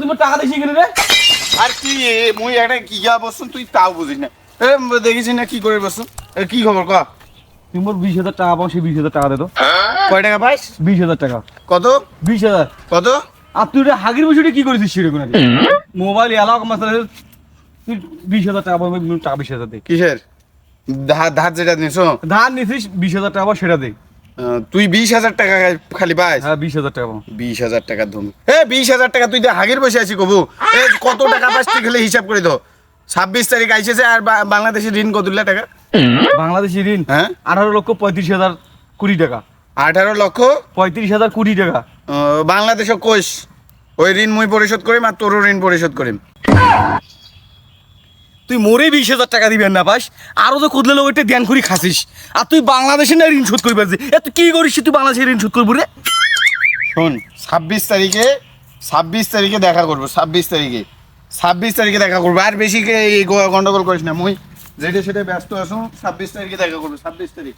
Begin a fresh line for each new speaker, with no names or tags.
তুমি টাকা দিছি কিনে রে
আর কি এ, মুই একটা কি যা বসুন তুই তাও বুঝিস না। এ দেখিস না কি করে বসুন কি খবর ক?
তুমি মোর বিশ হাজার টাকা পাও সেই বিশ হাজার টাকা দে তো
কয় টাকা পাইস
বিশ হাজার টাকা।
কত?
বিশ হাজার।
কত?
আর তুই হাগির বিষয়টা কি করেছিস নাকি মোবাইল এলাকা মাসালে তুই বিশ হাজার টাকা টাকা বিশ হাজার দে।
কিসের? ধার ধার যেটা নিছো
ধান নিছিস বিশ হাজার টাকা সেটা দে।
তুই বিশ হাজার টাকা খালি পাইস
হ্যাঁ বিশ হাজার টাকা
বিশ হাজার টাকা ধুম। এ বিশ হাজার টাকা তুই হাগির বসে আছি কবু। এ কত টাকা পাস তুই খালি হিসাব করে দো ছাব্বিশ তারিখ আইসেছে আর বাংলাদেশের ঋণ কতুল্লা টাকা?
বাংলাদেশি ঋণ
হ্যাঁ?
আঠারো লক্ষ পঁয়ত্রিশ হাজার কুড়ি টাকা।
আঠারো লক্ষ
পঁয়ত্রিশ হাজার কুড়ি টাকা।
আহ, বাংলাদেশও কোষ। ওই ঋণ মুই পরিশোধ করিম আর তোরও ঋণ পরিশোধ করিম।
তুই মোরে বিশ হাজার টাকা দিবেন না পাস আরও তো খুদলে লোক একটা ধ্যান করি খাসিস। আর তুই বাংলাদেশে না ঋণ শোধ করবি এ তুই কি করিস তুই বাংলাদেশে ঋণ শোধ করবি রে?
শোন ছাব্বিশ তারিখে ছাব্বিশ তারিখে দেখা করব ছাব্বিশ তারিখে। ছাব্বিশ তারিখে দেখা করব। আর বেশি গন্ডগোল করিস না মুই যেটা সেটা ব্যস্ত আসুন ছাব্বিশ তারিখে দেখা করব ছাব্বিশ তারিখ।